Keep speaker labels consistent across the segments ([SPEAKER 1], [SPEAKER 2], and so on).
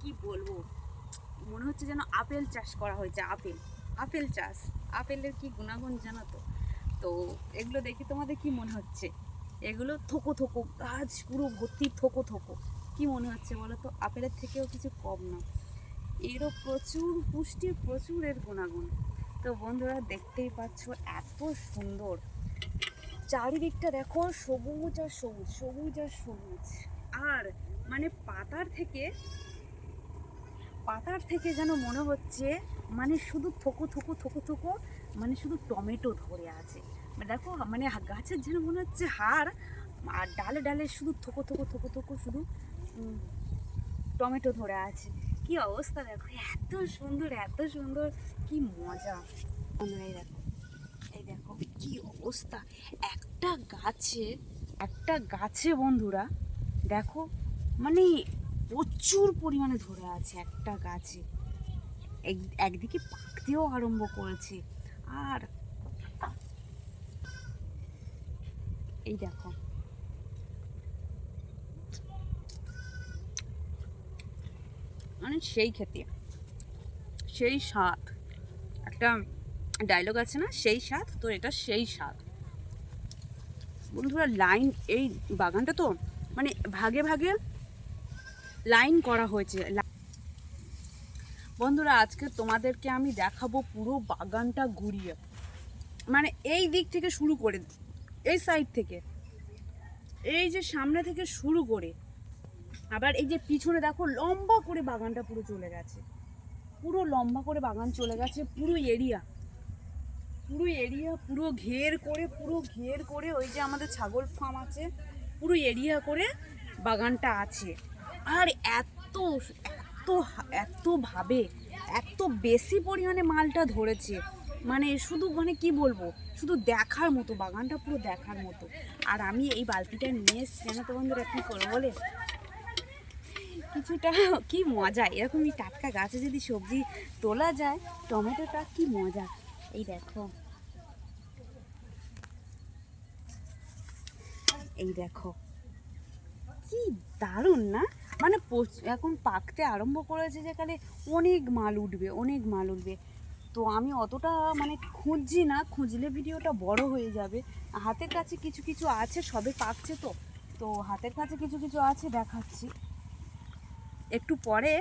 [SPEAKER 1] কি বলব? মনে হচ্ছে যেন আপেল চাষ করা হয়েছে, আপেল আপেল চাষ। আপেলের কি গুণাগুণ জানো তো? তো এগুলো দেখে তোমাদের কি মনে হচ্ছে? এগুলো থোকো থোকো, গাছ পুরো ভর্তি থোকো থোকো। কি মনে হচ্ছে বলো তো? আপেলের থেকেও কিছু কম না। এরও প্রচুর পুষ্টি, প্রচুর এর গুণাগুণ। তো বন্ধুরা, দেখতেই পাচ্ছ এত সুন্দর। চারিদিকটা দেখো, সবুজ আর সবুজ সবুজ আর সবুজ। আর মানে পাতার থেকে পাতার থেকে যেন মনে হচ্ছে মানে শুধু থোকো থোকো থোকো থোকো মানে শুধু টমেটো ধরে আছে। মানে দেখো মানে গাছের যেন মনে হচ্ছে হাড়, আর ডালে ডালে শুধু থোকো থোকো থোকো থোকো শুধু টমেটো ধরে আছে। কি অবস্থা দেখো, এত সুন্দর এত সুন্দর, কি মজা। এই দেখো এই দেখো, কি অবস্থা। একটা গাছে একটা গাছে বন্ধুরা, দেখো মানে প্রচুর পরিমাণে ধরে আছে একটা গাছে। এক- একদিকে পাকতেও আরম্ভ করেছে। আর এই দেখো। মানে সেই খেতে সেই স্বাদ। একটা ডায়লগ আছে না? সেই স্বাদ, তো এটা সেই স্বাদ। বন্ধুরা লাইন এই বাগানটা তো মানে ভাগে ভাগে লাইন করা হয়েছে। বন্ধুরা, আজকে তোমাদেরকে আমি দেখাবো পুরো বাগানটা ঘুরিয়ে। মানে এই দিক থেকে শুরু করে, এই সাইড থেকে। এই যে সামনে থেকে শুরু করে। আবার এই যে পিছনে দেখো, লম্বা করে বাগানটা পুরো চলে গেছে। পুরো লম্বা করে বাগান চলে গেছে, পুরো এরিয়া পুরো এরিয়া পুরো ঘের করে, পুরো ঘের করে ওই যে আমাদের ছাগল ফার্ম আছে, পুরো এরিয়া করে বাগানটা আছে। আর এত এত এত ভাবে, এত বেশি পরিমাণে মালটা ধরেছে। মানে শুধু মানে কি বলব, শুধু দেখার মতো, বাগানটা পুরো দেখার মতো। আর আমি এই বালতিটা নিয়ে এসছি, জানো তো বন্ধুরা, কী করব বলে? কিছুটা কি মজা, এরকম এই টাটকা গাছে যদি সবজি তোলা যায়, টমেটোটা কি মজা। এই দেখো। এই দেখো। কি দারুণ না? মানে এখন পাকতে আরম্ভ করেছে যেখানে অনেক মাল উঠবে, অনেক মাল উঠবে। তো আমি অতটা মানে খুঁজছি না, খুঁজলে ভিডিওটা বড় হয়ে যাবে। হাতের কাছে কিছু কিছু আছে, সবে পাকছে তো। তো হাতের কাছে কিছু কিছু আছে, দেখাচ্ছি। একটু পরে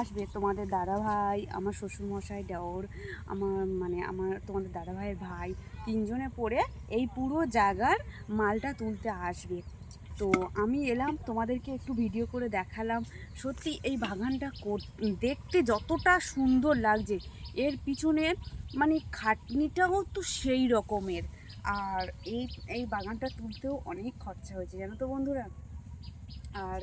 [SPEAKER 1] আসবে তোমাদের দাদা ভাই আমার শ্বশুরমশাই দেওর, আমার মানে আমার তোমাদের দাদা ভাইয়ের ভাই। তিনজনে পড়ে এই পুরো জায়গার মালটা তুলতে আসবে। তো আমি এলাম, তোমাদেরকে একটু ভিডিও করে দেখালাম। সত্যি এই বাগানটা দেখতে যতটা সুন্দর লাগছে। এর পিছনে মানে খাটনিটাও তো সেই রকমের। আর এই এই বাগানটা তুলতেও অনেক খরচা হয়েছে, জানো তো বন্ধুরা? আর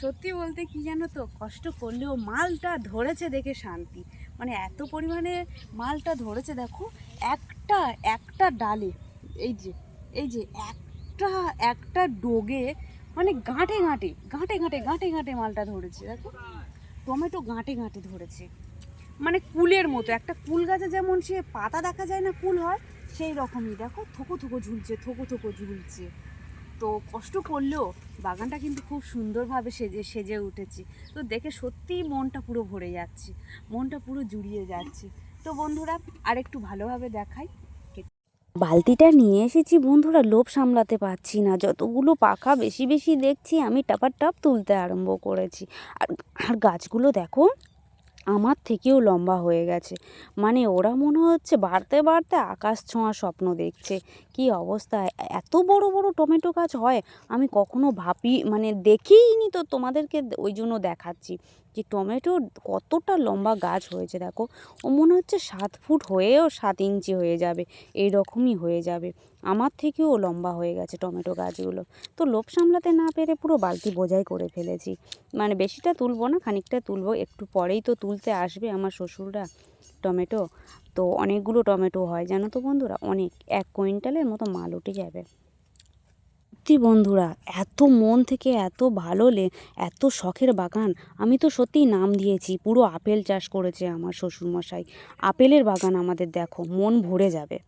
[SPEAKER 1] সত্যি বলতে কি জানো তো, কষ্ট করলেও মালটা ধরেছে দেখে শান্তি। মানে এত পরিমাণে মালটা ধরেছে, দেখো, একটা একটা ডালে। এই যে এই যে একটা একটা ডোগে মানে গাঁটে গাঁটে গাঁটে গাঁটে গাঁটে গাঁটে মালটা ধরেছে, দেখো। টমেটো গাঁটে গাঁটে ধরেছে। মানে কুলের মতো, একটা কুল গাছে যেমন সে পাতা দেখা যায় না কুল হয়, সেই রকমই, দেখো, থোকো থোকো ঝুলছে, থোকো থোকো ঝুলছে। তো কষ্ট করলেও বাগানটা কিন্তু খুব সুন্দরভাবে সেজে সেজে উঠেছে। তো দেখে সত্যিই মনটা পুরো ভরে যাচ্ছে, মনটা পুরো জুড়িয়ে যাচ্ছে। তো বন্ধুরা আর একটু ভালোভাবে দেখাই।
[SPEAKER 2] বালতিটা নিয়ে এসেছি, বন্ধুরা লোভ সামলাতে পারছি না। যতগুলো পাখা বেশি বেশি দেখছি, আমি টাপার টাপ তুলতে আরম্ভ করেছি। আর আর গাছগুলো দেখো, আমার থেকেও লম্বা হয়ে গেছে। মানে ওরা মনে হচ্ছে বাড়তে বাড়তে আকাশ ছোঁয়া স্বপ্ন দেখছে। কি অবস্থা? এত বড় বড় টমেটো গাছ হয়, আমি কখনো ভাবি মানে দেখিইনি তো তোমাদেরকে ওই জন্য দেখাচ্ছি। যে টমেটো কতটা লম্বা গাছ হয়েছে দেখো। ও মনে হচ্ছে সাত ফুট হয়েও সাত ইঞ্চি হয়ে যাবে এই রকমই হয়ে যাবে। আমার থেকেও লম্বা হয়ে গেছে টমেটো গাছগুলো। তো লোভ সামলাতে না পেরে পুরো বালতি বোঝাই করে ফেলেছি। মানে বেশিটা তুলবো না, খানিকটা তুলবো, একটু পরেই তো তুলতে আসবে আমার শ্বশুররা টমেটো। তো অনেকগুলো টমেটো হয়, জানো তো বন্ধুরা? অনেক, এক কুইন্টালের মতো মাল উঠে যাবে। সত্যি বন্ধুরা, এত মন থেকে এত ভালো লে, এত শখের বাগান, আমি তো সত্যিই নাম দিয়েছি, পুরো আপেল চাষ করেছে আমার শ্বশুরমশাই। আপেলের বাগান আমাদের দেখো, মন ভরে যাবে।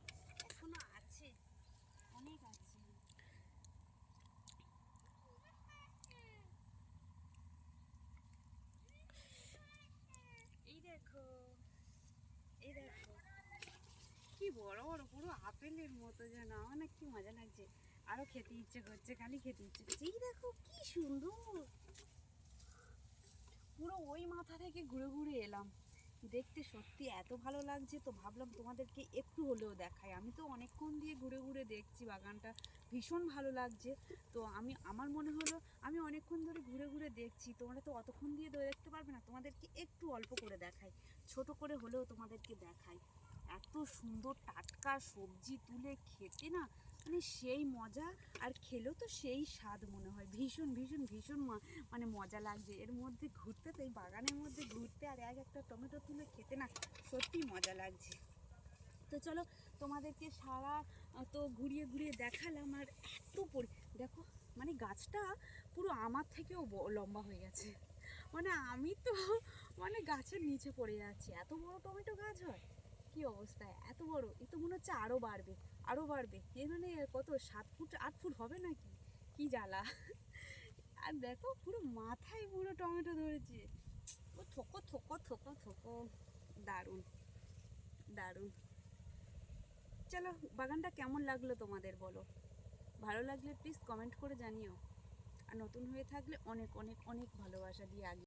[SPEAKER 1] বড় বড়, পুরো আপেলের মতো যেন কি মজা লাগছে। আরও খেতে ইচ্ছে করছে, খালি খেতে ইচ্ছে করছে। এই দেখো কি সুন্দর। পুরো ওই মাথা থেকে ঘুরে ঘুরে এলাম। দেখতে সত্যি এত ভালো লাগছে তো ভাবলাম তোমাদেরকে একটু হলেও দেখাই। আমি তো অনেকক্ষণ দিয়ে ঘুরে ঘুরে দেখছি বাগানটা, ভীষণ ভালো লাগছে। তো আমি, আমার মনে হলো আমি অনেকক্ষণ ধরে ঘুরে ঘুরে দেখছি। তোমরা তো অতক্ষণ দিয়ে ধরে দেখতে পারবে না, তোমাদেরকে একটু অল্প করে দেখাই। ছোট করে হলেও তোমাদেরকে দেখাই। এত সুন্দর টাটকা সবজি তুলে খেতে না মানে সেই মজা আর খেলেও তো সেই স্বাদ মনে হয়। ভীষণ ভীষণ ভীষণ মানে মজা লাগছে। এর মধ্যে ঘুরতে তো এই বাগানের মধ্যে ঘুরতে আর এক একটা টমেটো তুলে খেতে না সত্যি মজা লাগছে। তো চলো তোমাদেরকে সারা তো ঘুরিয়ে ঘুরিয়ে দেখালাম আর এত পরি, দেখো মানে গাছটা পুরো আমার থেকেও লম্বা হয়ে গেছে। মানে আমি তো মানে গাছের নিচে পড়ে যাচ্ছি এত বড় টমেটো গাছ হয়। কি অবস্থা? এত বড়? এ তো মনে হচ্ছে আরও বাড়বে আরও বাড়বে। এ মানে কত, সাত ফুট, আট ফুট হবে নাকি? কি জ্বালা? আর দেখো, পুরো মাথায় পুরো টমেটো ধরেছে। ও থোকো থোকো থোকো থোকো। দারুণ দারুণ। চলো, বাগানটা কেমন লাগল তোমাদের বলো? ভালো লাগলে প্লিজ কমেন্ট করে জানিও। আর নতুন হয়ে থাকলে অনেক অনেক অনেক ভালোবাসা দিয়ে আগে